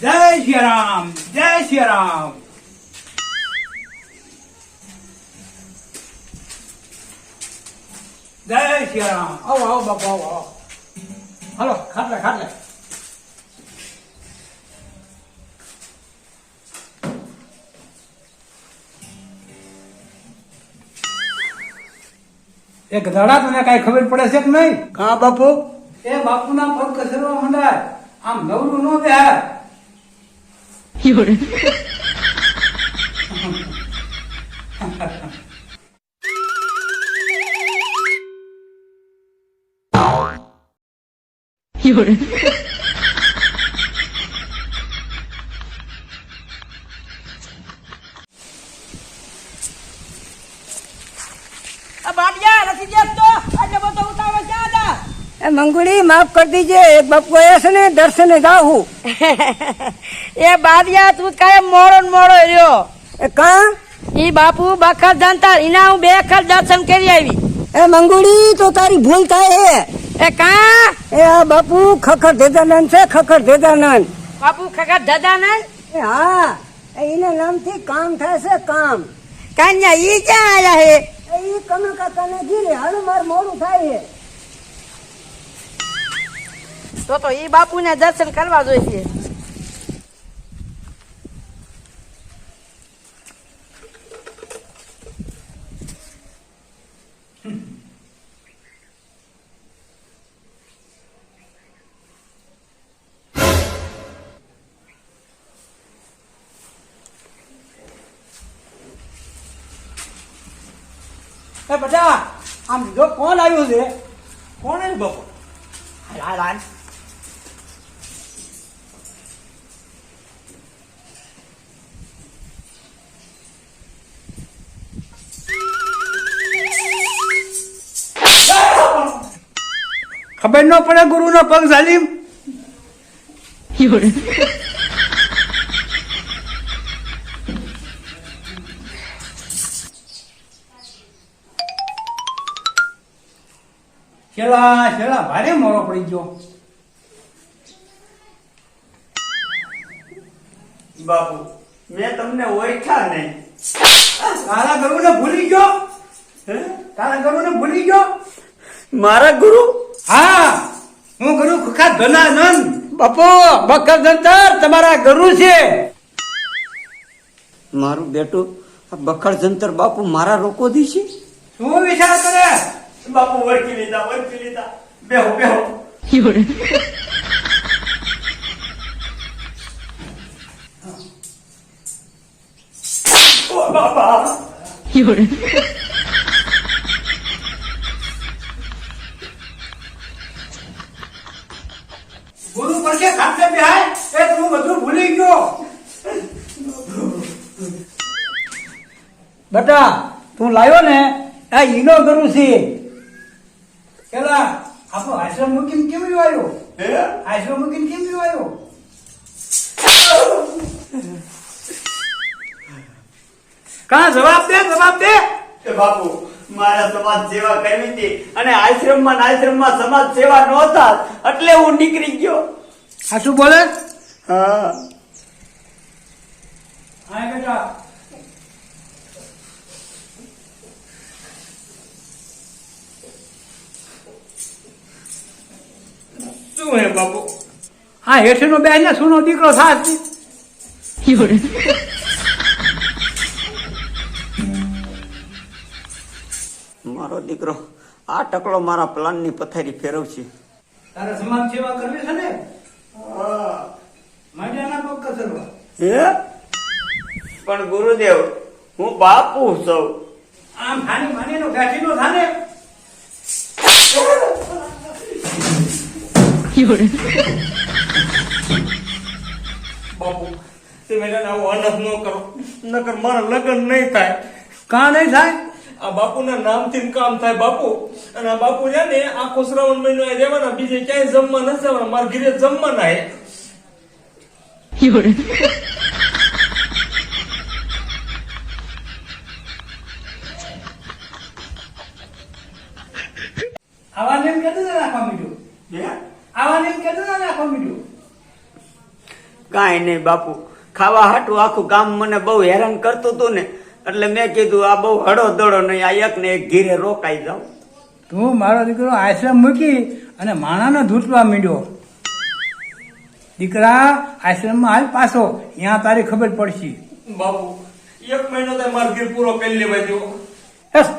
જય શ્રી રામ જય શ્રી રામ જય શ્રી રામ આવો આવો બાપુ આવો આવો. હલો ખાટલે ખાટલે. એક દાડા તને કઈ ખબર પડે છે કે નહીં? કા બાપુ? એ બાપુના પગ કસરવા માંડાય. આમ નવરું ન બેહાય 有人， 有人， આ બાટિયા નથી દેખતો એટલે બધો ઉતાવળ ક્યાં હતા એ મંગુડી માફ કરી દીજે એક બાપુ આવ્યા છે ને દર્શને જાઉં એ બારિયા તું કાયમ મોડો મોડો રહ્યો. એ કા? ઈ બાપુ બખર જાનતા ઇના હું બે ખર દર્શન કરી આવી. એ મંગુડી તો તારી ભૂલ થાય હે. એ કા? એ આ બાપુ ખખર ધેદાનંદ છે ખખર ધેદાનંદ બાપુ ખખર એ હા એ એના નામથી કામ થાય છે કામ. કાન્યા ઈ ક્યાં આયા હે? એ ઈ કમલ કાકાને ગીરે હાલો માર મોડું થાય હે. તો તો ઈ બાપુ ને દર્શન કરવા જોઈશે. એ બધા આમ જો કોણ આવ્યો છે? કોણ આવ્યું બાપુ? હાલ હાલ હાલ. ખબર ન પડે ગુરુનો પગ ઝાલીમ. છેલ્લા છેલ્લા ભારે મોરો પડી ગયો. બાપુ મેં તમને ઓળખ્યા નહીં. તારા ગુરુને ભૂલી ગયો? હે? તારા ગુરુને ભૂલી ગયો? મારા ગુરુ? હા હું ગુરુ ખુખા ધનાનંદ. બાપુ બકર જંતર તમારા ગુરુ છે. મારું બેટું આ બખડ જંતર બાપુ મારા રોકો દી છે? શું વિચાર કરે? બાપુ વળકી લીધા વળકી લીધા. બેહો બેહો. ગુરુ પર કે ખાતે બેહાય એ તું બધું ભૂલી ગયો. બેટા તું લાવ્યો ને આ ઈનો ગરુ છે. પેલા આપણો આશ્રમ મૂકીને કેમ આવ્યો? હે? આશ્રમ મૂકીને કેમ આવ્યો? કા જવાબ દે જવાબ દે? એ બાપુ મારા સમાજ સેવા કરવી હતી અને આશ્રમમાં ને આશ્રમમાં સમાજ સેવા નહોતા એટલે હું નીકળી ગયો. આ શું બોલે? હા. હા બેટા શું હે બાપુ? હા હેઠનો બે ને સુનો દીકરો થાત મારો દીકરો આ ટકલો મારા પ્લાનની પથારી ફેરવશે. તારે સમાજ સેવા કરવી છે ને? માજાના પગ કસરવા હે? પણ ગુરુદેવ હું બાપુ છું. આમ ખાની માની નો ગાંઠીનો થાને? 有人，બાપુ તમે આવો અનફ ન કરો. નકર મારા લગ્ન નહીં થાય. કા નહીં થાય? આ બાપુના નામથી થી કામ થાય બાપુ. અને આ બાપુ છે ને આખો શ્રાવણ મહિનો અહીં રહેવાના બીજે ક્યાંય જમવા નથી જવાના. મારા ઘરે જમવાના હે કાંઈ નહીં બાપુ ખાવા હાટું આખું ગામ મને બહુ હેરાન કરતું હતું ને એટલે મેં કીધું આ બહુ હળો દડો નહીં આ એક ને એક ઘીરે રોકાઈ જાઉં. તું મારો દીકરો આશ્રમ મૂકી અને માણાનો ધૂંટવા માંડ્યો. દીકરા આશ્રમમાં હાલ પાછો ત્યાં તારી ખબર પડશે. બાપુ એક મહિનો તો મારો ગીર પૂરો કરી લેવાય દો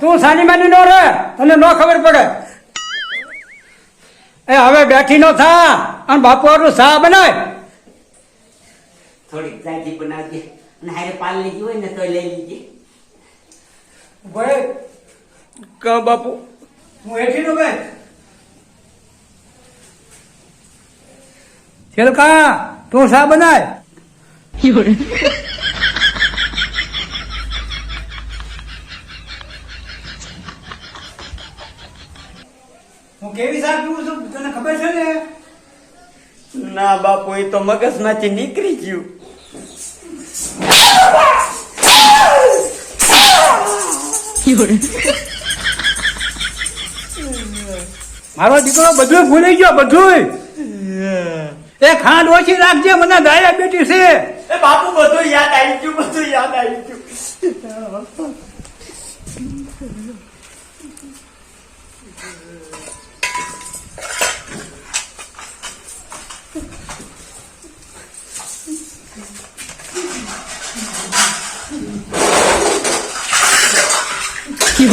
તું સાની માની નો રે તને ન ખબર પડે. એ હવે બેઠી નો થા અને બાપુ હાટુ સા બનાય. થોડીક જાજી બનાવજે. અને હારે પાલ લીધી હોય ને તો લઈ લીજે. ભાઈ કા બાપુ? હું હેઠી નો બેઠ છેલકા તું સા બનાય? હું કેવી શાક પીવું છું? તને ખબર છે ને? ના બાપુ એ તો મગજમાંથી નીકળી ગયું. મારો દીકરો બધું ભૂલી ગયો બધું એ ખાંડ ઓછી રાખજે મને ડાયાબિટીસ છે. એ બાપુ બધું યાદ આવી ગયું બધું યાદ આવી ગયું.